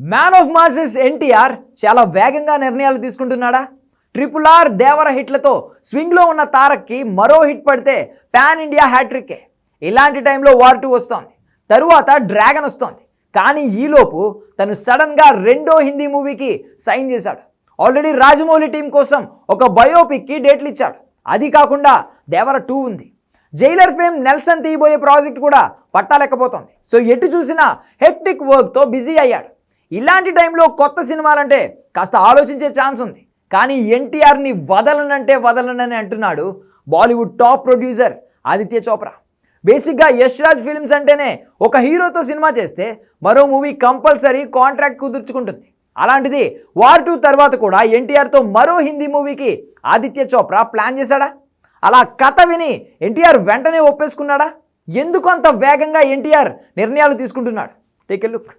Man of masses NTR చాలా వేగంగా నిర్ణయాలు తీసుకుంటున్నాడా? ట్రిపుల్ ఆర్ దేవర హిట్లతో స్వింగ్లో ఉన్న తారక్కి మరో హిట్ పడితే పాన్ ఇండియా హ్యాట్రిక్కే ఇలాంటి టైంలో వార్ టూ వస్తోంది. తరువాత డ్రాగన్ వస్తోంది. కానీ ఈలోపు తను సడన్గా రెండో హిందీ మూవీకి సైన్ చేశాడు. ఆల్రెడీ రాజమౌళి టీం కోసం ఒక బయోపిక్కి డేట్లు ఇచ్చాడు. అది కాకుండా దేవర టూ ఉంది. జైలర్ ఫేమ్ నెల్సన్ తీయబోయే ప్రాజెక్ట్ కూడా పట్టాలెక్కపోతోంది సో ఎటు చూసినా హెక్టిక్ వర్క్తో బిజీ అయ్యాడు. ఇలాంటి టైంలో కొత్త సినిమాలంటే కాస్త ఆలోచించే ఛాన్స్ ఉంది. కానీ ఎన్టీఆర్ని వదలనంటే వదలనని అంటున్నాడు బాలీవుడ్ టాప్ ప్రొడ్యూసర్ ఆదిత్య చోప్రా. బేసిక్గా యష్ రాజ్ ఫిల్మ్స్ అంటేనే ఒక హీరోతో సినిమా చేస్తే మరో మూవీ కంపల్సరీ కాంట్రాక్ట్ కుదుర్చుకుంటుంది. అలాంటిది వార్ టూ తర్వాత కూడా ఎన్టీఆర్తో మరో హిందీ మూవీకి ఆదిత్య చోప్రా ప్లాన్ చేశాడా? అలా కథ విని ఎన్టీఆర్ వెంటనే ఒప్పేసుకున్నాడా? ఎందుకు అంత వేగంగా ఎన్టీఆర్ నిర్ణయాలు తీసుకుంటున్నాడు? Take a look.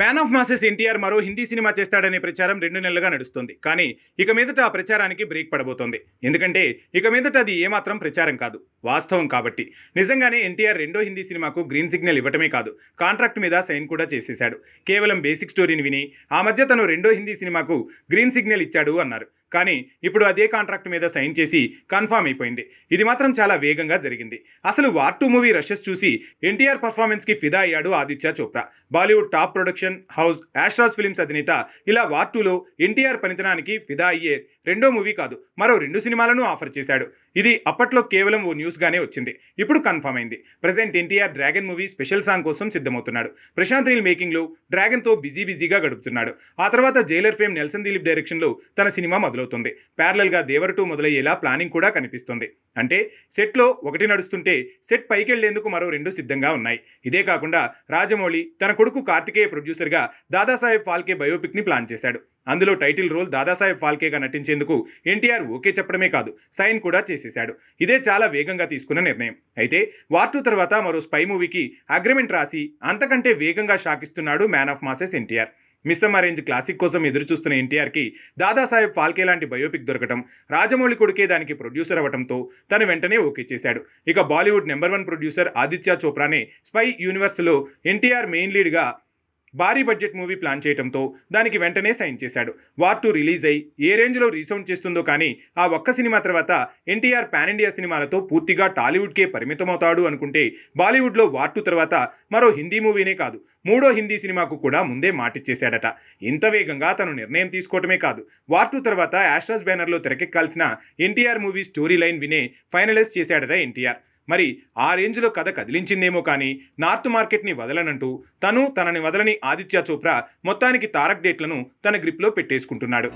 Man of masses NTR మరో హిందీ సినిమా చేస్తాడనే ప్రచారం రెండు నెలలుగా నడుస్తుంది. కానీ ఇక మీదట ఆ ప్రచారానికి బ్రేక్ పడబోతోంది. ఎందుకంటే ఇక మీదట అది ఏమాత్రం ప్రచారం కాదు వాస్తవం కాబట్టి. నిజంగానే ఎన్టీఆర్ రెండో హిందీ సినిమాకు గ్రీన్ సిగ్నల్ ఇవ్వటమే కాదు కాంట్రాక్ట్ మీద సైన్ కూడా చేసేశాడు. కేవలం బేసిక్ స్టోరీని విని ఆ మధ్య తను రెండో హిందీ సినిమాకు గ్రీన్ సిగ్నల్ ఇచ్చాడు అన్నారు. కానీ ఇప్పుడు అదే కాంట్రాక్ట్ మీద సైన్ చేసి కన్ఫామ్ అయిపోయింది. ఇది మాత్రం చాలా వేగంగా జరిగింది. అసలు వార్ టూ మూవీ రషెస్ చూసి ఎన్టీఆర్ పర్ఫార్మెన్స్కి ఫిదా అయ్యాడు Aditya Chopra. Bollywood top production house Yashraj films అధినేత ఇలా వార్ టూలో ఎన్టీఆర్ పనితనానికి ఫిదా అయ్యే రెండో మూవీ కాదు మరో రెండు సినిమాలను ఆఫర్ చేశాడు. ఇది అప్పట్లో కేవలం ఓ న్యూస్గానే వచ్చింది. ఇప్పుడు కన్ఫర్మ్ అయింది. Present NTR Dragon movie special song కోసం సిద్ధమవుతున్నాడు. ప్రశాంత్ నీల్ మేకింగ్లో డ్రాగన్తో బిజీ బిజీగా గడుపుతున్నాడు. ఆ తర్వాత జైలర్ ఫేమ్ నెల్సన్ దిలీప్ డైరెక్షన్లో తన సినిమా మొదలవుతుంది. ప్యారలల్గా దేవర్ టూ మొదలయ్యేలా ప్లానింగ్ కూడా కనిపిస్తుంది. అంటే సెట్లో ఒకటి నడుస్తుంటే సెట్ పైకెళ్ళేందుకు మరో రెండు సిద్ధంగా ఉన్నాయి. ఇదే కాకుండా రాజమౌళి తన కొడుకు కార్తికేయ ప్రొడ్యూసర్గా దాదాసాహెబ్ ఫాల్కే బయోపిక్ని ప్లాన్ చేశాడు. అందులో టైటిల్ రోల్ దాదాసాహెబ్ ఫాల్కేగా నటించేందుకు ఎన్టీఆర్ ఓకే చెప్పడమే కాదు సైన్ కూడా చేసేశాడు. ఇదే చాలా వేగంగా తీసుకున్న నిర్ణయం. అయితే వార్ టూ తర్వాత మరో స్పై మూవీకి అగ్రిమెంట్ రాసి అంతకంటే వేగంగా షాకిస్తున్నాడు మ్యాన్ ఆఫ్ మాసెస్ ఎన్టీఆర్. మిస్టమ్ అరేంజ్ క్లాసిక్ కోసం ఎదురు చూస్తున్న ఎన్టీఆర్కి దాదాసాహెబ్ ఫాల్కే లాంటి బయోపిక్ దొరకటం రాజమౌళి కొడుకే దానికి ప్రొడ్యూసర్ అవ్వటంతో తను వెంటనే ఓకే చేశాడు. ఇక Bollywood number one producer Aditya చోప్రానే spy యూనివర్స్లో ఎన్టీఆర్ మెయిన్ లీడ్గా భారీ బడ్జెట్ మూవీ ప్లాన్ చేయడంతో దానికి వెంటనే సైన్ చేశాడు. వార్ టూ రిలీజ్ అయి ఏ రేంజ్లో రీసౌండ్ చేస్తుందో కానీ ఆ ఒక్క సినిమా తర్వాత ఎన్టీఆర్ పాన్ ఇండియా సినిమాలతో పూర్తిగా టాలీవుడ్కే పరిమితమవుతాడు అనుకుంటే బాలీవుడ్లో వార్ టూ తర్వాత మరో హిందీ మూవీనే కాదు మూడో హిందీ సినిమాకు కూడా ముందే మాటిచ్చేశాడట. ఇంత వేగంగా తను నిర్ణయం తీసుకోవటమే కాదు. వార్ టూ తర్వాత యాస్ట్రాస్ బ్యానర్లో తెరకెక్కాల్సిన ఎన్టీఆర్ మూవీ స్టోరీ లైన్ వినే ఫైనలైజ్ చేశాడట ఎన్టీఆర్. మరి ఆ రేంజ్లో కథ కదిలించిందేమో కానీ నార్త్ మార్కెట్ని వదలనంటూ తను తనని వదలని ఆదిత్య చోప్రా మొత్తానికి తారక్ డేట్లను తన గ్రిప్లో పెట్టేసుకుంటున్నాడు.